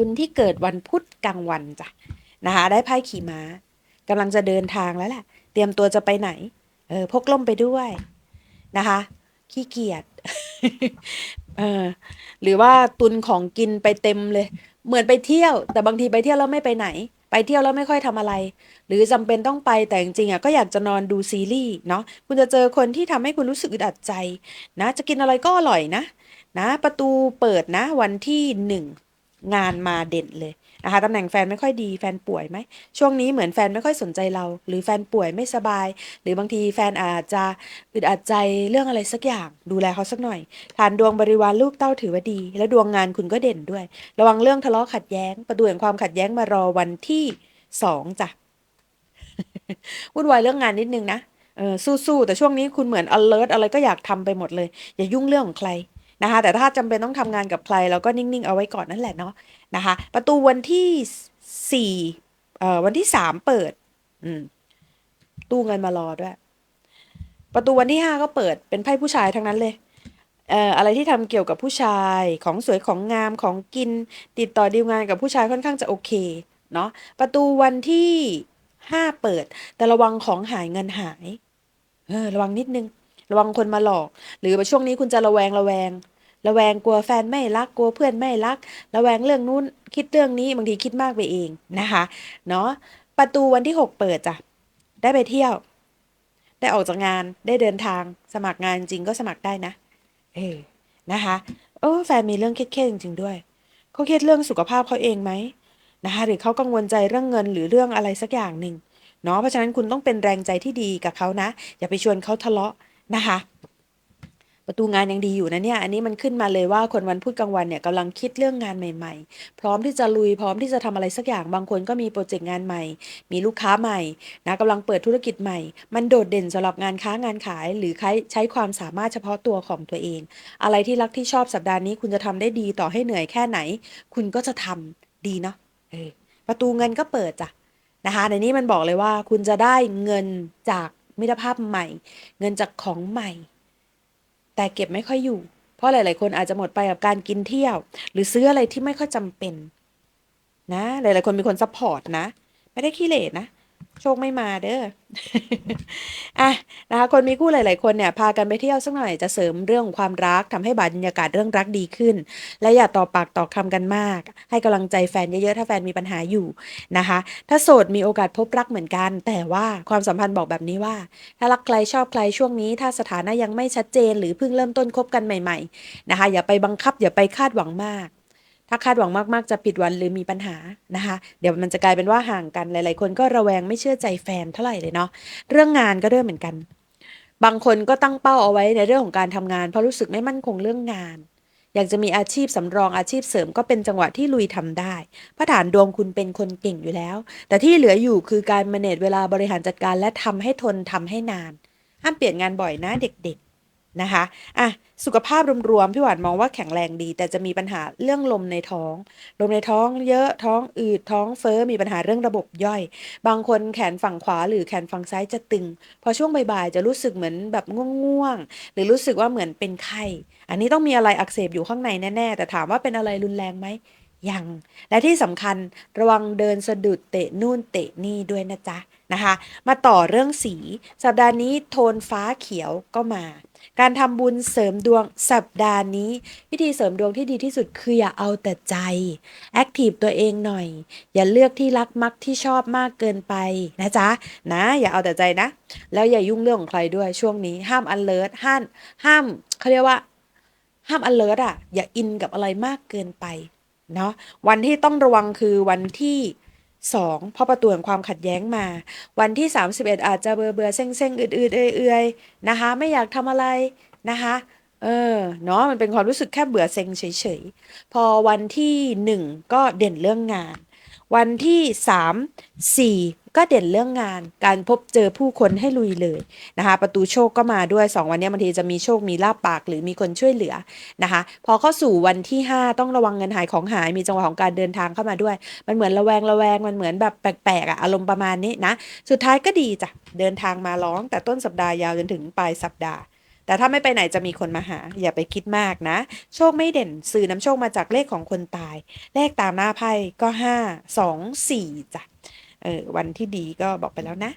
คุณที่เกิดวันพุธกลางวันจ้ะนะคะ ได้ไพ่ขี่ม้ากำลังจะเดินทางแล้วแหละ เตรียมตัวจะไปไหน เออพกล่มไปด้วยนะคะ ขี้เกียจเออหรือว่าตุนของกินไปเต็มเลย เหมือนไปเที่ยว แต่บางทีไปเที่ยวแล้วไม่ไปไหน ไปเที่ยวแล้วไม่ค่อยทำอะไร หรือจำเป็นต้องไปแต่จริงๆอะก็อยากจะนอนดูซีรีส์เนาะคุณจะเจอคนที่ทำให้คุณรู้สึกอึดอัดใจ นะ จะกินอะไรก็อร่อยนะ นะ ประตูเปิดนะ วันที่หนึ่ง งานมาเด่นเลยนะคะตำแหน่งแฟนไม่ค่อยดีแฟนป่วยไหมช่วงนี้เหมือนแฟนไม่ค่อยสนใจเรา หรือแฟนป่วยไม่สบาย หรือบางทีแฟนอาจจะอึดอัดใจเรื่องอะไรสักอย่าง ดูแลเขาสักหน่อยฐานดวงบริวารลูกเต้าถือว่าดี และดวงงานคุณก็เด่นด้วย ระวังเรื่องทะเลาะขัดแย้ง ประตูแห่งความขัดแย้งมารอวันที่สองจ้ะวุ่นวายเรื่องงานนิดนึงนะเออสู้ๆแต่ช่วงนี้คุณเหมือน alert อะไรก็อยากทำไปหมดเลย อย่ายุ่งเรื่องของใคร นะคะ แต่ถ้าจำเป็นต้องทำงานกับใครเราก็นิ่งๆ เอาไว้ก่อนนั่นแหละเนาะนะคะ ประตูวันที่สี่เอ่อวันที่สามเปิด อืมตู้เงินมารอด้วย ประตูวันที่ห้าก็เปิดเป็นไพ่ผู้ชายทั้งนั้นเลยเอ่ออะไรที่ทำเกี่ยวกับผู้ชายของสวยของงามของกิน ติดต่อดีลงานกับผู้ชายค่อนข้างจะโอเคเนาะประตูวันที่ห้าเปิด แต่ระวังของหายเงินหายเออระวังนิดนึง ระวังคนมาหลอก หรือช่วงนี้คุณจะระแวงระแวง ระแวงกลัวแฟนไม่รักกลัวเพื่อนไม่รัก ระแวงเรื่องนู้นคิดเรื่องนี้บางทีคิดมากไปเองนะคะเนาะประตูวันที่ 6 เปิดจ้ะได้ไปเที่ยว ได้ออกจากงานได้เดินทางสมัครงานจริงก็สมัครได้นะ เออนะคะเออแฟนมีเรื่องเครียดๆจริงๆด้วยเขาเครียดเรื่องสุขภาพเขาเองไหมนะคะหรือเขากังวลใจเรื่องเงินหรือเรื่องอะไรสักอย่างหนึ่งเนาะเพราะฉะนั้นคุณต้องเป็นแรงใจที่ดีกับเขานะ อย่าไปชวนเขาทะเลาะ นะคะ ประตูงานยังดีอยู่นะเนี่ย อันนี้มันขึ้นมาเลยว่าคนวันพุธกลางวันเนี่ยกำลังคิดเรื่องงานใหม่ ๆ พร้อมที่จะลุยพร้อมที่จะทำอะไรสักอย่างบางคนก็มีโปรเจกต์งานใหม่ มีลูกค้าใหม่นะกำลังเปิดธุรกิจใหม่ มันโดดเด่นสำหรับงานค้างานขาย หรือใช้ใช้ความสามารถเฉพาะตัวของตัวเอง อะไรที่รักที่ชอบสัปดาห์นี้ คุณจะทำได้ดีต่อให้เหนื่อยแค่ไหน คุณก็จะทำดีเนาะประตูเงินก็เปิดจ้ะนะคะในนี้มันบอกเลยว่าคุณจะได้เงินจาก มิตรภาพใหม่ เงินจากของใหม่ แต่เก็บไม่ค่อยอยู่ เพราะหลาย ๆ คนอาจจะหมดไปกับการกินเที่ยว หรือซื้ออะไรที่ไม่ค่อยจำเป็น นะ หลาย ๆ คนมีคนซัพพอร์ตนะ ไม่ได้ขี้เหร่นะ โชคไม่มาเด้ออะนะคะคนมีคู่หลาย ๆ คนเนี่ยพากันไปเที่ยวสักหน่อยจะเสริมเรื่องของความรักทำให้บรรยากาศเรื่องรักดีขึ้น และอย่าต่อปากต่อคำกันมาก ให้กำลังใจแฟนเยอะ ๆ ถ้าแฟนมีปัญหาอยู่นะคะ ถ้าโสดมีโอกาสพบรักเหมือนกัน แต่ว่าความสัมพันธ์บอกแบบนี้ว่า ถ้ารักใครชอบใครช่วงนี้ ถ้าสถานะยังไม่ชัดเจน หรือเพิ่งเริ่มต้นคบกันใหม่ ๆ นะคะ อย่าไปบังคับอย่าไปคาดหวังมาก ถ้าคาดหวังมากๆ จะผิดหวังหรือมีปัญหานะคะ เดี๋ยวมันจะกลายเป็นว่าห่างกันหลาย ๆ คนก็ระแวงไม่เชื่อใจแฟนเท่าไหร่เลยเนาะเรื่องงานก็เรื่องเหมือนกัน บางคนก็ตั้งเป้าเอาไว้ในเรื่องของการทำงาน เพราะรู้สึกไม่มั่นคงเรื่องงาน อยากจะมีอาชีพสำรองอาชีพเสริมก็เป็นจังหวะที่ลุยทำได้พระฐานดวงคุณเป็นคนเก่งอยู่แล้ว แต่ที่เหลืออยู่คือการมเนจเวลาบริหารจัดการและทำให้ทนทำให้นานห้ามเปลี่ยนงานบ่อยนะเด็กๆ นะคะอะสุขภาพรวมๆพี่หวานมองว่าแข็งแรงดี แต่จะมีปัญหาเรื่องลมในท้อง ลมในท้องเยอะท้องอืดท้องเฟ้อมีปัญหาเรื่องระบบย่อย บางคนแขนฝั่งขวาหรือแขนฝั่งซ้ายจะตึง พอช่วงบ่ายๆจะรู้สึกเหมือนแบบง่วงๆหรือรู้สึกว่าเหมือนเป็นไข้ อันนี้ต้องมีอะไรอักเสบอยู่ข้างในแน่ๆแต่ถามว่าเป็นอะไรรุนแรงไหมยัง และที่สำคัญระวังเดินสะดุดเตะนู่นเตะนี่ด้วยนะจ๊ะนะคะ มาต่อเรื่องสี สัปดาห์นี้โทนฟ้าเขียวก็มา การทำบุญเสริมดวงสัปดาห์นี้ วิธีเสริมดวงที่ดีที่สุดคืออย่าเอาแต่ใจแอคทีฟตัวเองหน่อย อย่าเลือกที่รักมักที่ชอบมากเกินไปนะจ๊ะนะ อย่าเอาแต่ใจนะ แล้วอย่ายุ่งเรื่องของใครด้วยช่วงนี้ห้าม alert ห้ามห้ามเขาเรียกว่า ห้าม alert อะ อย่าอินกับอะไรมากเกินไปเนาะวันที่ต้องระวังคือวันที่ สองพอประตูแห่งความขัดแย้งมา วันที่ 31 อาจจะเบื่อเบื่อเซ็งเซ็งอืดอืดเอื่อยเอื่อยนะคะ ไม่อยากทำอะไรนะคะเออเนาะมันเป็นความรู้สึกแค่เบื่อเซ็งเฉยๆ พอวันที่หนึ่งก็เด่นเรื่องงาน วันที่สามสี่ก็เด่นเรื่องงาน การพบเจอผู้คนให้ลุยเลยนะคะ ประตูโชคก็มาด้วย 2 วันนี้บางทีจะมีโชคมีลาบปากหรือมีคนช่วยเหลือนะคะ พอเข้าสู่วันที่ 5 ต้องระวังเงินหายของหายมีจังหวะของการเดินทางเข้ามาด้วย มันเหมือนระแวงระแวงมันเหมือนแบบแปลกๆอะอารมณ์ประมาณนี้นะ สุดท้ายก็ดีจ้ะเดินทางมาร้องแต่ต้นสัปดาห์ยาวจนถึงปลายสัปดาห์ แต่ถ้าไม่ไปไหนจะมีคนมาหา อย่าไปคิดมากนะ โชคไม่เด่นสื่อน้ำโชคมาจากเลขของคนตาย เลขตามหน้าไพ่ก็ห้าสองสี่จ้ะเออวันที่ดีก็บอกไปแล้วนะ